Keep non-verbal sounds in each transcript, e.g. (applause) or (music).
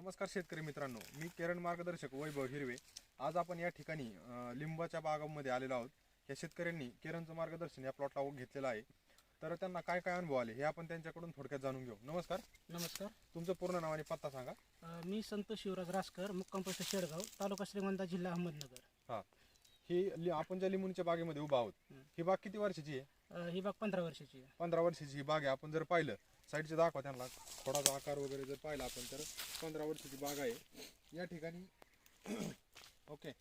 नमस्कार शेतकरी मित्रांनो मी केरळ मार्गदर्शक वैभव हिरवे. आज आपण या ठिकाणी लिंबाच्या बागांमध्ये आलेलो आहोत. या शेतकऱ्यांनी केरळचं मार्गदर्शन या प्लॉटला घेतलेलं आहे. तर त्यांना काय काय अनुभव आले हे आपण त्यांच्याकडून थोडक्यात जाणून घेऊ. नमस्कार. नमस्कार. तुमचं पूर्ण नाव आणि पत्ता सांगा. मी संतोष शिवराज रासकर मुक्काम पोस्ट शेडगाव तालुका श्रीगोंदा जिल्हा अहमदनगर. हां. ही लि- आपण ज्या लिंबूच्या बागेमध्ये उभा आहोत हं. बाग किती वर्षाची आहे? अ, ही बाग पंधरा वर्षाची आहे. पंधरा वर्षाची ही बाग आहे. आपण जर पाहिलं साईडचे दाखवा त्यांना. थोडासा आकार वगैरे जर पाहिला आपण तर पंधरा वर्षाची बाग आहे. या ठिकाणी (clears throat) ओके.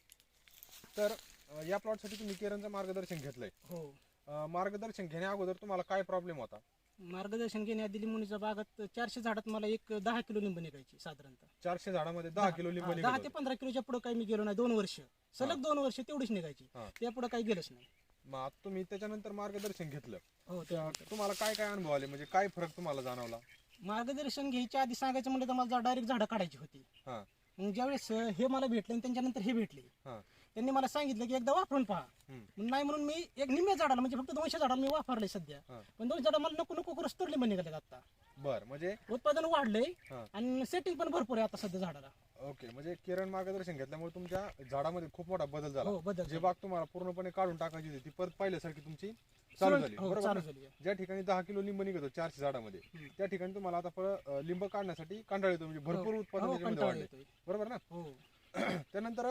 तर अं, या प्लॉटसाठी तुम्ही केरळचं मार्गदर्शन घेतलंय. हो. अं, मार्गदर्शन घेण्या अगोदर तुम्हाला काय प्रॉब्लेम होता? मार्गदर्शन घेण्याआधी लिंबुनीच्या बागात चारशे झाडात मला एक दहा किलो लिंबू निघायची साधारणतः. चारशे झाडामध्ये दहा किलो लिंबू हा, निघत दहा ते होते. पंधरा किलोच्या पुढे काही मी गेलो नाही दोन वर्ष. सलग दोन वर्ष तेवढीच निघायची. हा. त्या पुढे काही गेलंच नाही. मग आता तुम्ही त्याच्यानंतर मार्गदर्शन घेतलं. हो ते तुम्हाला काय काय अनुभव आले? म्हणजे काय फरक तुम्हाला जाणवला? मार्गदर्शन घ्यायच्या आधी सांगायचं म्हणलं तर मला डायरेक्ट झाडं काढायची होती. हा. मग ज्यावेळेस अ, हे मला भेटले आणि त्यांच्यानंतर हे भेटले. हा. त्यांनी मला सांगितलं की एकदा वापरून पहा. हम्म. मग नाही म्हणून मी एक निम्म्या झाडाला म्हणजे फक्त दोनशे झाडाला मी वापरले सध्या. हा. पण दोनशे झाडं मला नको नको करून पण निघाले आता. बर म्हणजे? उत्पादन वाढलंय हा. आणि सेटिंग पण भरपूर आहे आता सध्या झाडाला. ओके म्हणजे किरण मार्गदर्शन घेतल्यामुळे तुमच्या झाडामध्ये खूप मोठा बदल झाला हो बदल जे बाग तुम्हाला पूर्णपणे काढून टाकायची होती ती परत पाहिल्यासारखी तुमची चालू झाली हो, बरोबर चालू ना? झाली आहे. ज्या ठिकाणी दहा किलो लिंब निघत होतं चारशे झाडामध्ये हम्म. त्या ठिकाणी तुम्हाला आता फळ लिंब काढण्यासाठी कंटाळ येतो म्हणजे भरपूर उत्पादन हो, त्याच्यामध्ये कंटाळा वाढले येतोय. बरोबर ना हो (clears throat) त्यानंतर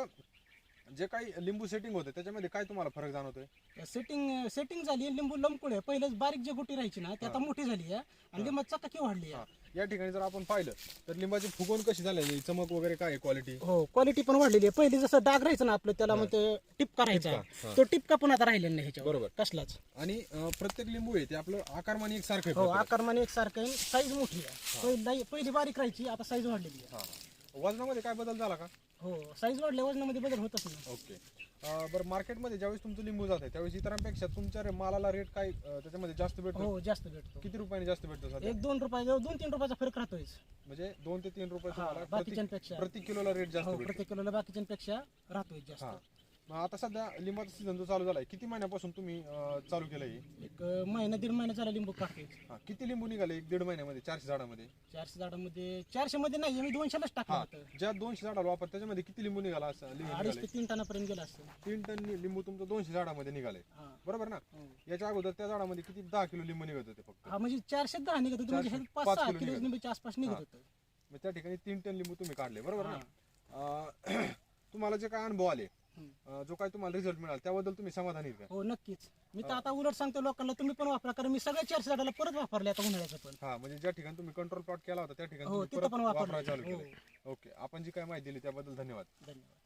जे काही लिंबू सेटिंग होते त्याच्यामध्ये काय तुम्हाला फरक जाणवतोय? सेटिंग सेटिंग झाली लिंबू लंबकुळे पहिलेच बारीक जी गुटी राहायची ना ती आता मोठी झाली आहे आणि लिंबाची चकाकी वाढली हा. आहे या ठिकाणी जर आपण पाहिलं तर लिंबाची फुगवण कशी झालेली चमक वगैरे काय आहे क्वालिटी हो क्वालिटी पण वाढलेली आहे. पहिली जसं डाग राहायचं ना आपलं त्याला मग टिपका राहायचा. हा. तो टिपका पण आता राहिलेला नाही ह्याच्यावर. बरोबर. कसलाच. आणि अं, प्रत्येक लिंबू आहे ते आपलं आकारमान एकसारखं आहे हो प्रत्येक. आकारमान एकसारखं आहे. साईज मोठी आहे. पहिली पहिली बारीक राहायची आता साईज वाढलेली आहे. हा. वजनामध्ये काय बदल झाला का? हो साईज वाढल्या वजनामध्ये बदल होतच नाही ओके. अं, बरं मार्केटमध्ये ज्यावेळेस तुमचं लिंबू जात आहे त्यावेळेस इतरांपेक्षा तुमच्या रे- मालाला रेट काय अं, त्याच्यामध्ये जास्त भेटतो? हो जास्त भेटतो. किती रुपयाने जास्त भेटतो सध्या? एक दोन रुपये दोन तीन रुपयाचा फरक राहतोच म्हणजे दोन ते तीन रुपये तुम्हाला प्रति बाकीच्यांपेक्षा. प्रति किलोला रेट जास्त हो भेटतो. प्रत्येक किलोला बाकीच्यांपेक्षा राहतोय जास्त. आता सध्या लिंबाचा सीझन जो चालू झालाय किती महिन्यापासून तुम्ही अं, चालू केलं हे एक महिना दीड महिना झाला लिंबू काढतोय हा किती लिंबू निघाले एक दीड महिन्यामध्ये चारशे झाडामध्ये? चारशे झाडामध्ये चारशे मध्ये नाही मी दोनशेलाच टाकलं हा होतं. ज्या दोनशे झाडाला वापर त्याच्यामध्ये किती लिंबू निघाला असं लिंबू अडीच निघाले ते तीन टनापर्यंत गेला असतं तीन टन लिंबू तुमचं दोनशे झाडामध्ये निघाले. हा. बरोबर ना? हो. याच्या अगोदर त्या झाडामध्ये किती दहा किलो लिंबू निघत होते फक्त? हा म्हणजे चारशे दहा निघत होते म्हणजे चारशे- पाच पाच सहा किलो किलो निघत. लिंबूच्या आसपास निघत हा. होतं. मग त्या ठिकाणी तीन टन लिंबू तुम्ही काढले बरोबर. ना? अं, (clears throat) तुम्हाला जे काय अनुभव आले? जो काय तुम्हाला रिझल्ट मिळाला त्याबद्दल तुम्ही समाधानी आहेत का? हो नक्कीच. मी तर आता उलट सांगतो लोकांना तुम्ही पण वापरा कारण मी सगळ्या चारशे झाडाला परत वापरले आता उन्हाळ्याचं पण. हा म्हणजे ज्या ठिकाणी तुम्ही कंट्रोल प्लॉट केला होता त्या ठिकाणी हो तुम्ही तिथं परत पण वापरलं. वापरायला चालू हो. केलं. ओके आपण जी काय माहिती दिली त्याबद्दल धन्यवाद. धन्यवाद.